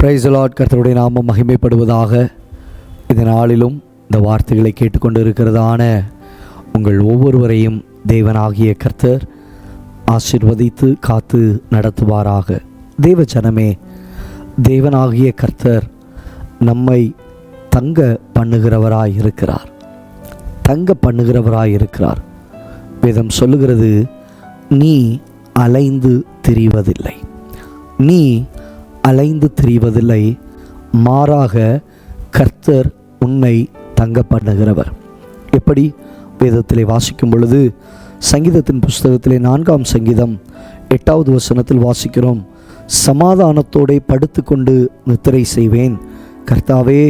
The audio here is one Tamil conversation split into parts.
பிரைசலாட் கர்த்தருடைய நாமம் மகிமைப்படுவதாக இந்த நாளிலும் இந்த வார்த்தைகளை கேட்டுக்கொண்டு இருக்கிறதான உங்கள் ஒவ்வொருவரையும் தேவனாகிய கர்த்தர் ஆசிர்வதித்து காத்து நடத்துவாராக. தேவ ஜனமே தேவனாகிய கர்த்தர் நம்மை தங்க பண்ணுகிறவராய் இருக்கிறார். தங்க பண்ணுகிறவராய் இருக்கிறார். வேதம் சொல்லுகிறது நீ அலைந்து திரிவதில்லை. நீ அலைந்து திரிவதில்லை. மாறாக கர்த்தர் உன்னை தங்க பண்ணுகிறவர் எப்படி? வேதத்திலே வாசிக்கும் பொழுது சங்கீதத்தின் புஸ்தகத்திலே நான்காம் சங்கீதம் எட்டாவது வசனத்தில் வாசிக்கிறோம் சமாதானத்தோடே படுத்துக்கொண்டு நித்திரை செய்வேன். கர்த்தாவே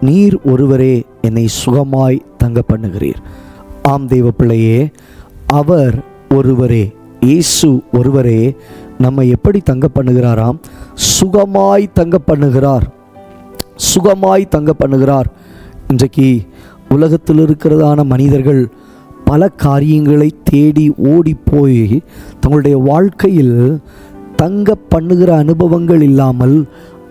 நீர் ஒருவரே என்னை சுகமாய் தங்க பண்ணுகிறீர் ஆம் தெய்வ பிள்ளையே அவர் ஒருவரே இயேசு ஒருவரே நம்ம எப்படி தங்க பண்ணுகிறாராம் சுகமாய் தங்க பண்ணுகிறார் சுகமாய் தங்க பண்ணுகிறார் இன்றைக்கு உலகத்தில் இருக்கிறதான மனிதர்கள் பல காரியங்களை தேடி ஓடி போய் தங்களுடைய வாழ்க்கையில் தங்க பண்ணுகிற அனுபவங்கள் இல்லாமல்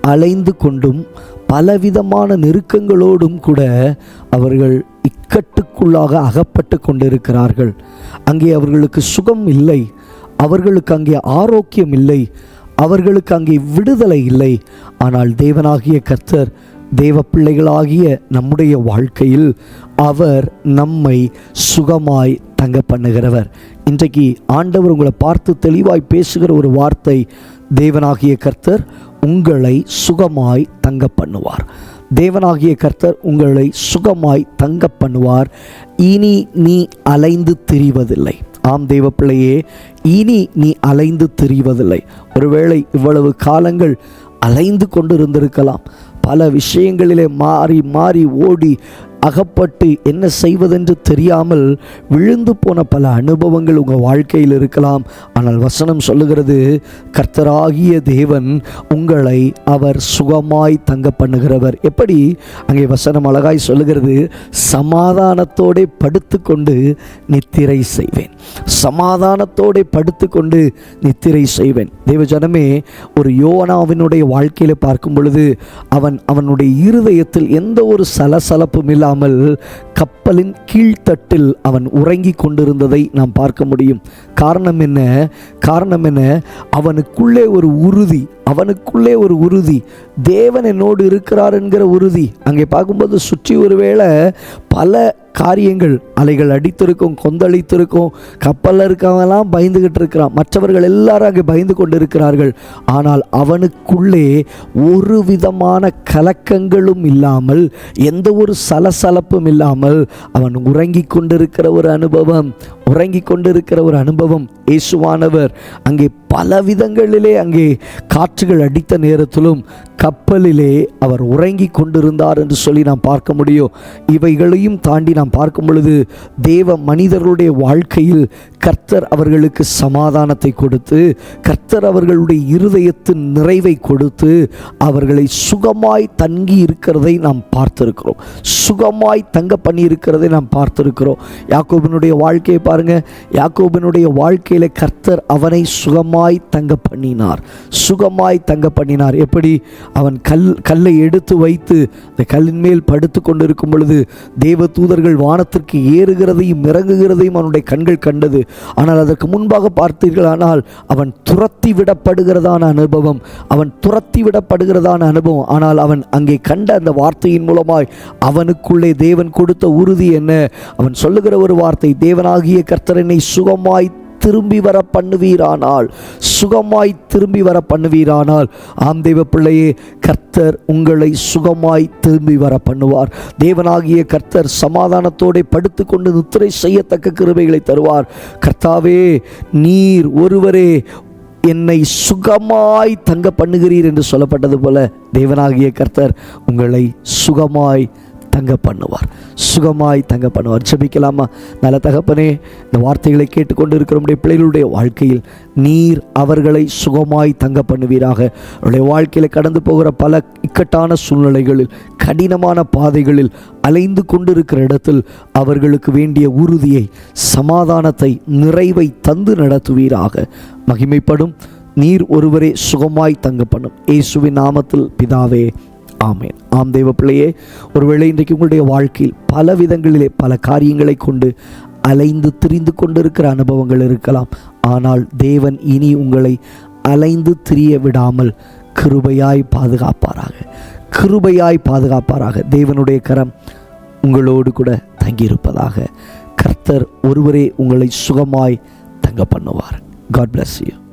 அலைந்து கொண்டும் பலவிதமான நெருக்கங்களோடும் கூட அவர்கள் இக்கட்டுக்குள்ளாக அகப்பட்டு கொண்டிருக்கிறார்கள். அங்கே அவர்களுக்கு சுகம் இல்லை. அவர்களுக்கு அங்கே ஆரோக்கியம் இல்லை. அவர்களுக்கு அங்கே விடுதலை இல்லை. ஆனால் தேவனாகிய கர்த்தர் தேவ பிள்ளைகளாகிய நம்முடைய வாழ்க்கையில் அவர் நம்மை சுகமாய் தங்க பண்ணுகிறவர். இன்றைக்கு ஆண்டவர் உங்களை பார்த்து தெளிவாய் பேசுகிற ஒரு வார்த்தை தேவனாகிய கர்த்தர் உங்களை சுகமாய் தங்க பண்ணுவார். தேவனாகிய கர்த்தர் உங்களை சுகமாய் தங்க பண்ணுவார். இனி நீ அலைந்து திரிவதில்லை. ஆம் தெய்வ பிள்ளையே இனி நீ அலைந்து திரிவதில்லை. ஒருவேளை இவ்வளவு காலங்கள் அலைந்து கொண்டு இருந்திருக்கலாம் பல விஷயங்களிலே மாறி மாறி ஓடி அகப்பட்டு என்ன செய்வதென்று தெரியாமல் விழுந்து போன பல அனுபவங்கள் உங்கள் வாழ்க்கையில் இருக்கலாம். ஆனால் வசனம் சொல்லுகிறது கர்த்தராகிய தேவன் உங்களை அவர் சுகமாய் தங்க பண்ணுகிறவர். எப்படி? அங்கே வசனம் அழகாய் சொல்லுகிறது சமாதானத்தோடே படுத்துக்கொண்டு நித்திரை செய்வேன். சமாதானத்தோடே படுத்துக்கொண்டு நித்திரை செய்வேன். தேவஜனமே ஒரு யோனாவினுடைய வாழ்க்கையில் பார்க்கும் பொழுது அவன் அவனுடைய இருதயத்தில் எந்த ஒரு சலசலப்பும் இல்லாமல் கப்பலின் கீழ்த்தட்டில் அவன் உறங்கி கொண்டிருந்ததை நாம் பார்க்க முடியும். காரணம் என்ன? காரணம் என்ன? அவனுக்குள்ளே ஒரு உறுதி அவனுக்குள்ளே ஒரு உறுதி. தேவன் என்னோடு இருக்கிறார் என்கிற உறுதி. அங்கே பார்க்கும்போது சுற்றி ஒருவேளை பல காரியங்கள் அலைகள் அடித்திருக்கும் கொந்தளித்திருக்கும் கப்பலில் இருக்கவங்கெல்லாம் பயந்துகிட்டு இருக்கிறான் மற்றவர்கள் எல்லாரும் அங்கே பயந்து கொண்டு இருக்கிறார்கள் ஆனால் அவனுக்குள்ளே ஒரு விதமான கலக்கங்களும் இல்லாமல் எந்த ஒரு சலசலப்பும் இல்லாமல் அவன் உறங்கி கொண்டிருக்கிற ஒரு அனுபவம். உறங்கிக் கொண்டிருக்கிற ஒரு அனுபவம் இயேசுவானவர். அங்கே பல விதங்களிலே அங்கே காற்றுகள் அடித்த நேரத்திலும் கப்பலிலே அவர் உறங்கி கொண்டிருந்தார் என்று சொல்லி நாம் பார்க்க முடியும். இவைகளையும் தாண்டி நாம் பார்க்கும் பொழுது தேவ மனிதர்களுடைய வாழ்க்கையில் கர்த்தர் அவர்களுக்கு சமாதானத்தை கொடுத்து கர்த்தர் அவர்களுடைய இருதயத்தின் நிறைவை கொடுத்து அவர்களை சுகமாய் தங்கி இருக்கிறதை நாம் பார்த்திருக்கிறோம். சுகமாய் தங்க பண்ணி இருக்கிறதை நாம் பார்த்திருக்கிறோம். யாக்கோபினுடைய வாழ்க்கையை பாருங்க யாக்கோபினுடைய வாழ்க்கையில கர்த்தர் அவனை சுகமாய் தங்க பண்ணினார். சுகமாய் தங்க பண்ணினார். எப்படி? அவன் கல் கல்லை எடுத்து வைத்து அந்த கல்லின் மேல் படுத்து கொண்டிருக்கும் பொழுது தேவ தூதர்கள் வானத்திற்கு ஏறுகிறதையும் இறங்குகிறதையும் அவனுடைய கண்கள் கண்டது. ஆனால் அதற்கு முன்பாக பார்த்தீர்கள் ஆனால் அவன் துரத்தி விடப்படுகிறதான அனுபவம். அவன் துரத்தி விடப்படுகிறதான அனுபவம். ஆனால் அவன் அங்கே கண்ட அந்த வார்த்தையின் மூலமாய் அவனுக்குள்ளே தேவன் கொடுத்த உறுதி என்ன? அவன் சொல்லுகிற ஒரு வார்த்தை தேவனாகிய கர்த்தரனை சுகமாய் திரும்பி வர பண்ணுவீரானால் சுகமாய் திரும்பி வர பண்ணுவீரானால் ஆம் தெய்வ பிள்ளையே கர்த்தர் உங்களை சுகமாய் திரும்பி வர பண்ணுவார். தேவனாகிய கர்த்தர் சமாதானத்தோடு படுத்துக்கொண்டு நித்திரை செய்யத்தக்க கிருபைகளை தருவார். கர்த்தாவே நீர் ஒருவரே என்னை சுகமாய் தங்க பண்ணுகிறீர் என்று சொல்லப்பட்டது போல தேவனாகிய கர்த்தர் உங்களை சுகமாய் தங்க பண்ணுவார். சுகமாய் தங்க பண்ணுவார். ஜபிக்கலாமா? நல்ல தகப்பனே இந்த வார்த்தைகளை கேட்டுக்கொண்டு இருக்கிற பிள்ளைகளுடைய வாழ்க்கையில் நீர் அவர்களை சுகமாய் தங்க பண்ணுவீராக. அவருடைய வாழ்க்கையில் கடந்து போகிற பல இக்கட்டான சூழ்நிலைகளில் கடினமான பாதைகளில் அலைந்து கொண்டிருக்கிற இடத்தில் அவர்களுக்கு வேண்டிய உறுதியை சமாதானத்தை நிறைவை தந்து நடத்துவீராக. மகிமைப்படும். நீர் ஒருவரே சுகமாய் தங்க பண்ணும். இயேசுவின் நாமத்தில் பிதாவே ஆமேன். ஆம் தெய்வ பிள்ளையே ஒருவேளை இன்றைக்கு உங்களுடைய வாழ்க்கையில் பல விதங்களிலே பல காரியங்களை கொண்டு அலைந்து திரிந்து கொண்டிருக்கிற அனுபவங்கள் இருக்கலாம். ஆனால் தேவன் இனி உங்களை அலைந்து திரிய விடாமல் கிருபையாய் பாதுகாப்பாராக. கிருபையாய் பாதுகாப்பாராக. தேவனுடைய கரம் உங்களோடு கூட தங்கியிருப்பதாக கர்த்தர் ஒருவரே உங்களை சுகமாய் தங்க பண்ணுவார். God bless you